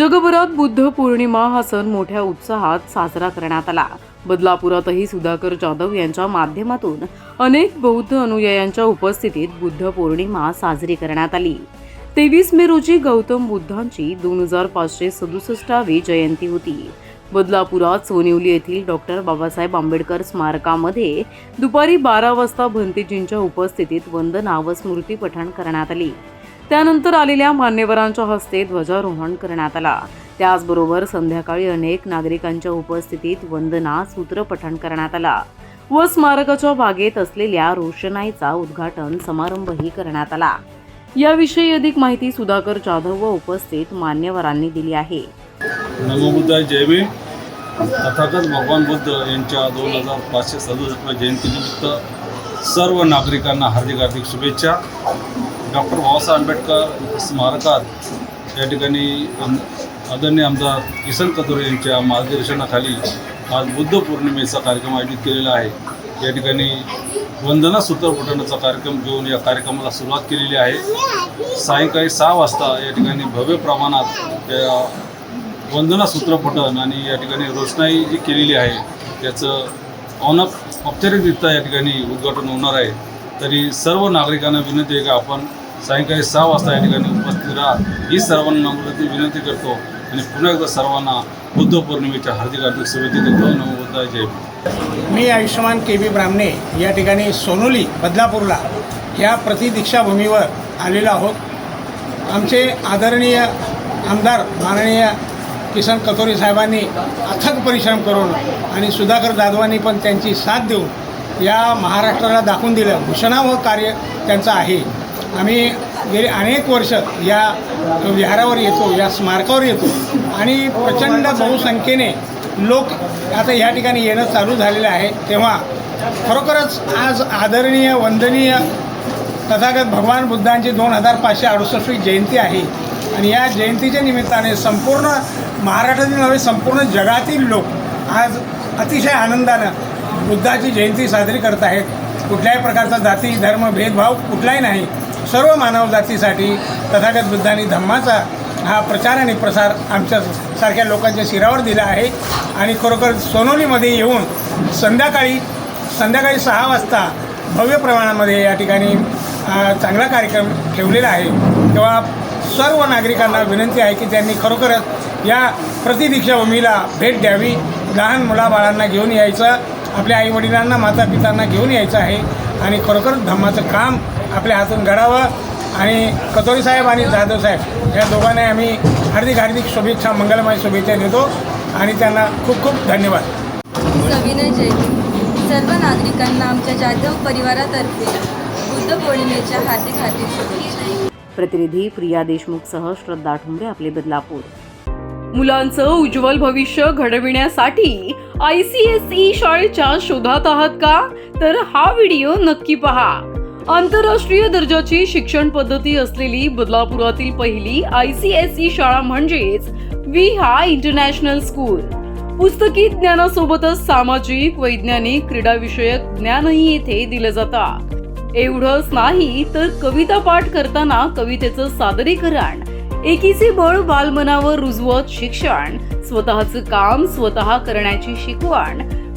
जगभरात बुद्ध पौर्णिमा हा सण मोठ्या उत्साहात साजरा करण्यात आला. बदलापुरातही सुधाकर जाधव यांच्या माध्यमातून अनेक बौद्ध अनुयायांच्या उपस्थितीत बुद्ध पौर्णिमा साजरी करण्यात आली. तेवीस मे रोजी गौतम बुद्धांची दोन हजार पाचशे सदुसष्टावी जयंती होती. बदलापुरात सोनिवली येथील डॉक्टर बाबासाहेब आंबेडकर स्मारकामध्ये दुपारी बारा वाजता भंतेजींच्या उपस्थितीत वंदना व स्मृती पठण करण्यात आली. त्यानंतर आलेल्या मान्यवरांच्या हस्ते ध्वजारोहण करण्यात आला. त्याचबरोबर संध्याकाळी अनेक नागरिकांच्या उपस्थितीत वंदना सूत्रपठण करण्यात आला. व स्मारकाच्या बागेत असलेल्या रोषणाईचा उद्घाटन समारंभही करण्यात आला. याविषयी अधिक माहिती सुधाकर जाधव व उपस्थित मान्यवरांनी दिली आहे. जय भीम. तथागत भगवान बुद्ध यांच्या दोन हजार पाचशे सदुसष्ट जयंतीनिमित्त सर्व नागरिकांना हार्दिक हार्दिक शुभेच्छा. डॉक्टर बाबासाहेब आंबेडकर स्मारकात या ठिकाणी आम आदरणीय आमदार किसन कथोरे यांच्या मार्गदर्शनाखाली आज बुद्ध पौर्णिमेचा कार्यक्रम आयोजित केलेला आहे. या ठिकाणी वंदना सूत्रपठणाचा कार्यक्रम घेऊन या कार्यक्रमाला सुरुवात केलेली आहे. सायंकाळी सहा वाजता या ठिकाणी भव्य प्रमाणात त्या वंदना सूत्रपठण आणि या ठिकाणी रोषणाई जी केलेली आहे त्याचं औनप औपचारिकरित्या या ठिकाणी उद्घाटन होणार आहे. तरी सर्व नागरिकांना विनंती आहे की आपण सायंकाळी सहा वाजता या ठिकाणी उपस्थित राहा. ही सर्वांना विनंती विनंती करतो आणि पुन्हा एकदा सर्वांना बुद्ध पौर्णिमेच्या हार्दिक हार्दिक शुभेच्छा देतो. नमो जय मी आयुष्यमान के बी ब्राह्मणे या ठिकाणी सोनोली बदलापूरला ह्या प्रतिदीक्षाभूमीवर आलेलो आहोत. आमचे आदरणीय आमदार माननीय किसन कथोरी साहेबांनी अथक परिश्रम करून आणि सुधाकर जाधवांनी पण त्यांची साथ देऊन या महाराष्ट्राला दाखवून दिलं. भूषणावं कार्य त्यांचं आहे. आम्ही गेली अनेक वर्ष या विहारावर येतो या स्मारकावर येतो. आणि प्रचंड बहुसंख्येने लोक आता या ठिकाणी येणं चालू झालेलं आहे. तेव्हा खरोखरच आज आदरणीय वंदनीय तथागत भगवान बुद्धांची दोन हजार पाचशे अडुसष्टवी जयंती आहे. आणि या जयंतीच्या निमित्ताने संपूर्ण महाराष्ट्रातील नव्हे संपूर्ण जगातील लोक आज अतिशय आनंदानं बुद्धाची जयंती साजरी करत आहेत. कुठल्याही प्रकारचा जाती धर्म भेदभाव कुठलाही नाही. सर्व मानव जातीसाठी तथागत बुद्धांनी धम्माचा हा प्रचार आणि प्रसार आमच्या सारख्या लोकांच्या शिरावर दिला आहे. आणि खरोखर सोनोलीमध्ये येऊन संध्याकाळी संध्याकाळी सहा वाजता भव्य प्रमाणामध्ये या ठिकाणी चांगला कार्यक्रम ठेवलेला आहे. तेव्हा सर्व नागरिकांना विनंती आहे की त्यांनी खरोखरच या प्रतिदीक्षाभूमीला भेट द्यावी. लहान मुलाबाळांना घेऊन यायचं. आपल्या आईवडिलांना मातापितांना घेऊन यायचं आहे. आणि खरोखर धम्माचं काम आपल्या हातून घडावं आणि कतोरी साहेब आणि जाधव साहेब या दोघांना आम्ही हार्दिक हार्दिक शुभेच्छा मंगलमय शुभेच्छा देतो आणि त्यांना खूप खूप धन्यवाद. सविनय जयंती सर्व नागरिकांना आमच्या जाधव परिवारातर्फे बुद्ध पौर्णिमेच्या हार्दिक हार्दिक शुभेच्छा. प्रतिनिधी प्रिया देशमुखसह श्रद्धा ठोंबरे आपले बदलापूर. मुलांचं उज्ज्वल भविष्य घडविण्यासाठी आय सी एस ई शाळेच्या शोधात आहात का? तर हा व्हिडिओ नक्की पहा. आंतरराष्ट्रीय दर्जाची शिक्षण पद्धती असलेली बदलापुरातील पहिली आय सी एस ई शाळा म्हणजेच विहा इंटरनॅशनल स्कूल. पुस्तकी ज्ञानासोबतच सामाजिक वैज्ञानिक क्रीडाविषयक ज्ञानही येथे दिलं जातात. एवढंच नाही तर कविता पाठ करताना कवितेचं सादरीकरण एकीचे बळ बालमनावर रुजवत शिक्षण स्वतःचं काम स्वतः करण्याची शिकवण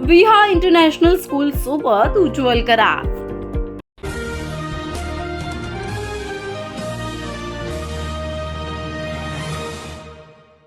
विहा इंटरनॅशनल स्कूल सोबत उज्ज्वल करा